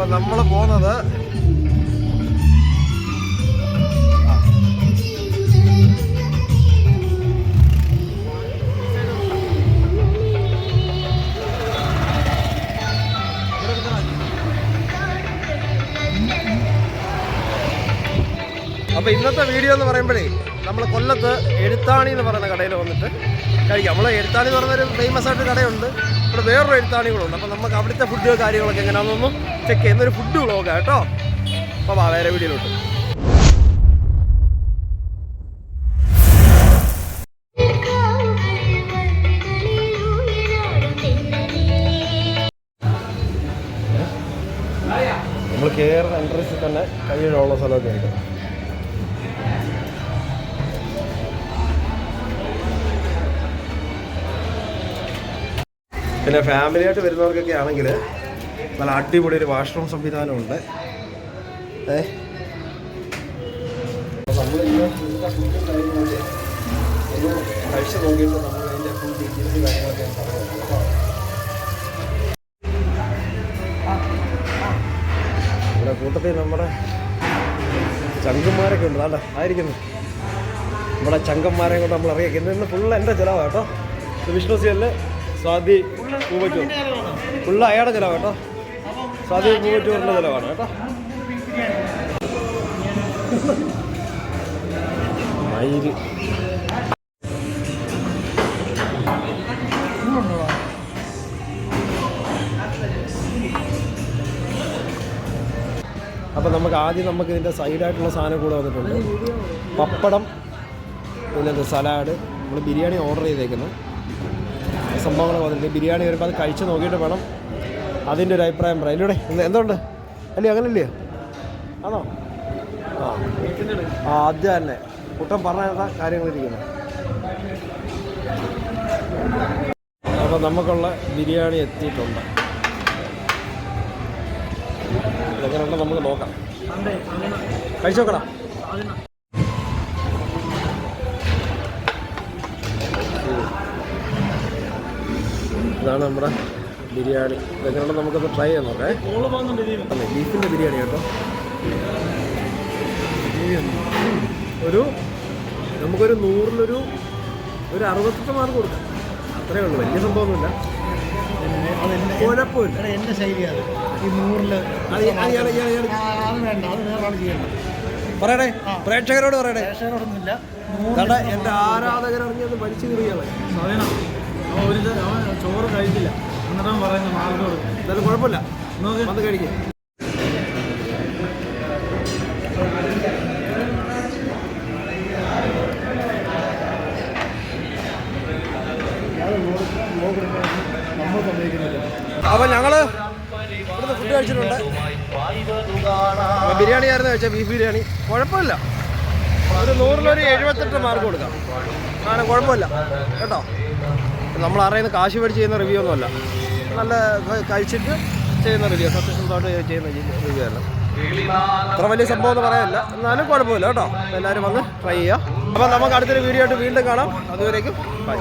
അപ്പൊ നമ്മൾ പോകുന്നത് അപ്പോൾ ഇന്നത്തെ വീഡിയോ എന്ന് പറയുമ്പോഴേ നമ്മൾ കൊല്ലത്ത് എഴുത്താണി എന്ന് പറയുന്ന കടയിൽ വന്നിട്ട് കഴിക്കാം. നമ്മൾ എഴുത്താണി എന്ന് പറഞ്ഞൊരു ഫേമസ് ആയിട്ട് കടയുണ്ട്. ഇവിടെ വേറൊരു എഴുത്താണി കൂടെ അപ്പോൾ നമുക്ക് അവിടുത്തെ ഫുഡ് കാര്യങ്ങളൊക്കെ എങ്ങനെയാണെന്നൊന്നും ചെക്ക് ചെയ്യുന്ന ഒരു ഫുഡ് വ്ളോഗാണ് കേട്ടോ. അപ്പോൾ വാ വേറെ വീഡിയോയിലോട്ട്. നമ്മൾ കയറുന്ന എൻട്രൻസിൽ തന്നെ കയ്യിലുള്ള സ്ഥലമൊക്കെ ഉണ്ട് പിന്നെ ഫാമിലി ആയിട്ട് വരുന്നവർക്കൊക്കെ ആണെങ്കിൽ നല്ല അടിപൊളി ഒരു വാഷ്റൂം സംവിധാനമുണ്ട്. ഏ? ഇവിടെ കൂട്ടത്തിൽ നമ്മുടെ ചങ്കന്മാരൊക്കെ ഉണ്ട്. അല്ല ആയിരിക്കുന്നു. നമ്മുടെ ചങ്കന്മാരെ കൊണ്ട് നമ്മൾ അറിയിക്കുന്നത് ഇന്ന് ഫുള്ള് എന്റെ ചിലവാണ് കേട്ടോ. വിഷ്ണു സിയൽ സ്വാതി പൂവറ്റൂർ ഫുള്ള് അയാളുടെ ചിലവ് കേട്ടോ. സ്വാതി പൂവറ്റൂറിന്റെ ചിലവാണ് കേട്ടോ. മയിൽ. അപ്പം നമുക്ക് ആദ്യം നമുക്ക് ഇതിന്റെ സൈഡായിട്ടുള്ള സാധനം കൂടെ വന്നിട്ടുണ്ട്. പപ്പടം പിന്നെ സലാഡ് നമ്മൾ ബിരിയാണി ഓർഡർ ചെയ്തേക്കുന്നത് സംഭവങ്ങൾ വന്നിട്ടുണ്ട്. ബിരിയാണി വരുമ്പോൾ അത് കഴിച്ച് നോക്കിയിട്ട് വേണം അതിന്റെ ഒരു അഭിപ്രായം പറയാം ഇല്ലൂടെ എന്ത് എന്തുണ്ട്? അല്ലേ അങ്ങനല്ലേ? ആണോ? ആ. ആ അത് തന്നെ. കുട്ടം പറഞ്ഞ കാര്യങ്ങളിരിക്കുന്നത് അപ്പോൾ നമുക്കുള്ള ബിരിയാണി എത്തിയിട്ടുണ്ട്. ഇതെങ്ങനെയുണ്ടോ നമുക്ക് നോക്കാം. കഴിച്ചു ഇതാണ് നമ്മുടെ ബിരിയാണി. ഇതെങ്ങനെയുണ്ടോ നമുക്കൊന്ന് ട്രൈ ചെയ്യാൻ നോക്കേ അതെ ബീഫിന്റെ ബിരിയാണി കേട്ടോ. ഒരു നമുക്കൊരു നൂറിലൊരു ഒരു അറുപത്തെട്ട് മാർക്ക് കൊടുക്കാം. അത്രേ ഉള്ളൂ. വലിയ സംഭവമൊന്നുമില്ല. കുഴപ്പമില്ല. എടാ, എന്റെ ശൈലി അത് ഈ നൂറിൽ അത് ഇയാൾ ഇയാൾ ഇയാൾ ഇയാൾ ആ, അത് വേണ്ട. അത് വേറെ ചെയ്യണം പറയണേ പ്രേക്ഷകരോട് പറയണേ പ്രേക്ഷകരോടൊന്നുമില്ല. എന്റെ ആരാധകരറിഞ്ഞത് പഠിച്ചു കീറിയാണ് ഒരു അവൻ ചോറ് കഴിക്കില്ല എന്നിട്ടും പറയുന്ന മാർഗോട് എന്തായാലും കുഴപ്പമില്ല നോക്ക്. അത് കഴിക്കും അപ്പൊ ഞങ്ങൾ ഇവിടുന്ന് ഫുഡ് കഴിച്ചിട്ടുണ്ട്. ബിരിയാണി ആയിരുന്നു കഴിച്ചാൽ ബീഫ് ബിരിയാണി. കുഴപ്പമില്ല. ഒരു നൂറിലൊരു എഴുപത്തെട്ട് മാർക്ക് കൊടുക്കാം. ആണ് കുഴപ്പമില്ല. കേട്ടോ? നമ്മൾ അറിയുന്ന കാശ് മേടിച്ച് ചെയ്യുന്ന റിവ്യൂ ഒന്നുമല്ല. നല്ല കഴിച്ചിട്ട് ചെയ്യുന്ന റിവ്യൂ സത്യസന്ധമായിട്ട് ചെയ്യുന്ന റിവ്യൂ അല്ല. അത്ര വലിയ സംഭവം എന്ന് പറയാനില്ല. എന്നാലും കുഴപ്പമില്ല കേട്ടോ. എല്ലാവരും വന്ന് ട്രൈ ചെയ്യുക. അപ്പോൾ നമുക്ക് അടുത്തൊരു വീഡിയോ ആയിട്ട് വീണ്ടും കാണാം. അതുവരേക്കും ബൈ